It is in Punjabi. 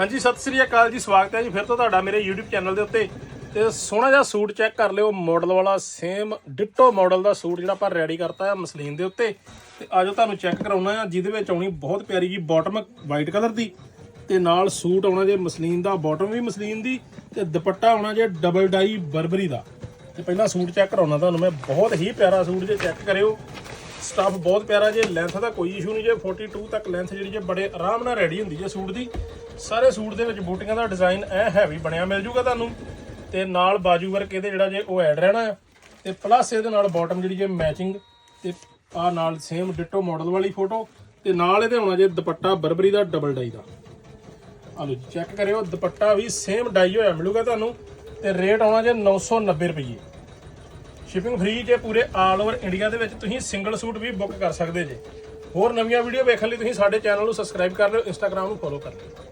ਹਾਂਜੀ, ਸਤਿ ਸ੍ਰੀ ਅਕਾਲ ਜੀ, ਸਵਾਗਤ ਹੈ ਜੀ ਫਿਰ ਤੋਂ ਤੁਹਾਡਾ ਮੇਰੇ YouTube ਚੈਨਲ ਦੇ ਉੱਤੇ। ਤੇ ਸੋਹਣਾ ਜਿਹਾ ਸੂਟ ਚੈੱਕ ਕਰ ਲਿਓ ਮਾਡਲ ਵਾਲਾ ਸੇਮ ਡਿਟੋ ਮਾਡਲ ਦਾ ਸੂਟ ਜਿਹੜਾ ਆਪਾਂ ਰੈਡੀ ਕਰਤਾ ਹੈ ਮਸਲੀਨ ਦੇ ਉੱਤੇ। ਤੇ ਆਜੋ ਤੁਹਾਨੂੰ ਚੈੱਕ ਕਰਾਉਣਾ ਆ, ਜਿਹਦੇ ਵਿੱਚ ਆਉਣੀ ਬਹੁਤ ਪਿਆਰੀ ਜੀ ਬਾਟਮ ਵਾਈਟ ਕਲਰ ਦੀ। ਤੇ ਨਾਲ ਸੂਟ ਆਉਣਾ ਜੇ ਮਸਲੀਨ ਦਾ ਬਾਟਮ ਵੀ ਮਸਲੀਨ ਦੀ, ਤੇ ਦੁਪੱਟਾ ਆਉਣਾ ਜੇ ਡਬਲ ਡਾਈ ਬਰਬਰੀ ਦਾ। ਤੇ ਪਹਿਲਾਂ ਸੂਟ ਚੈੱਕ ਕਰਾਉਣਾ ਤੁਹਾਨੂੰ, ਮੈਂ ਬਹੁਤ ਹੀ ਪਿਆਰਾ ਸੂਟ ਜੇ ਚੈੱਕ ਕਰਿਓ। ਸਟਾਫ ਬਹੁਤ ਪਿਆਰਾ ਜੇ ਲੈਂਥ ਦਾ ਕੋਈ ਇਸ਼ੂ ਨਹੀਂ ਜੇ 42 ਤੱਕ ਲੈਂਥ ਜਿਹੜੀ ਜੇ ਬੜੇ ਆਰਾਮ ਨਾਲ ਰੈਡੀ ਹੁੰਦੀ ਜੇ ਸੂਟ ਦੀ। ਸਾਰੇ ਸੂਟ ਦੇ ਵਿੱਚ ਬੂਟੀਆਂ ਦਾ ਡਿਜ਼ਾਈਨ ਐ ਹੈਵੀ ਬਣਿਆ ਮਿਲ ਜੂਗਾ ਤੁਹਾਨੂੰ। ਤੇ ਨਾਲ ਬਾਜੂ ਵਰਕ ਇਹਦੇ ਜਿਹੜਾ ਜੇ ਉਹ ਐਡ ਰਹਿਣਾ ਹੈ ਤੇ ਪਲੱਸ ਇਹਦੇ ਨਾਲ ਬਾਟਮ ਜਿਹੜੀ ਜੇ ਮੈਚਿੰਗ ਤੇ ਆ ਨਾਲ ਸੇਮ ਡਿਟੋ ਮਾਡਲ ਵਾਲੀ ਫੋਟੋ ਤੇ ਨਾਲ ਇਹਦੇ ਹੋਣਾ ਜੇ ਦੁਪੱਟਾ ਬਰਬਰੀ ਦਾ ਡਬਲ ਡਾਈ ਦਾ। ਆ ਲਓ ਚੈੱਕ ਕਰਿਓ, ਦੁਪੱਟਾ ਵੀ ਸੇਮ ਡਾਈ ਹੋਇਆ ਮਿਲੂਗਾ ਤੁਹਾਨੂੰ। ਤੇ ਰੇਟ ਆਉਣਾ ਜੇ 990 ਰੁਪਏ ਸ਼ਿਪਿੰਗ ਫ੍ਰੀ ਜੇ ਪੂਰੇ ਆਲ ਓਵਰ ਇੰਡੀਆ ਦੇ ਵਿੱਚ ਤੁਸੀਂ ਸਿੰਗਲ ਸੂਟ ਵੀ ਬੁੱਕ ਕਰ ਸਕਦੇ ਜੇ। ਹੋਰ ਨਵੀਆਂ ਵੀਡੀਓ ਵੇਖਣ ਲਈ ਤੁਸੀਂ ਸਾਡੇ ਚੈਨਲ ਨੂੰ ਸਬਸਕ੍ਰਾਈਬ ਕਰ ਲਿਓ ਇੰਸਟਾਗ੍ਰam ਨੂੰ ਫੋਲੋ ਕਰ ਲਿਓ।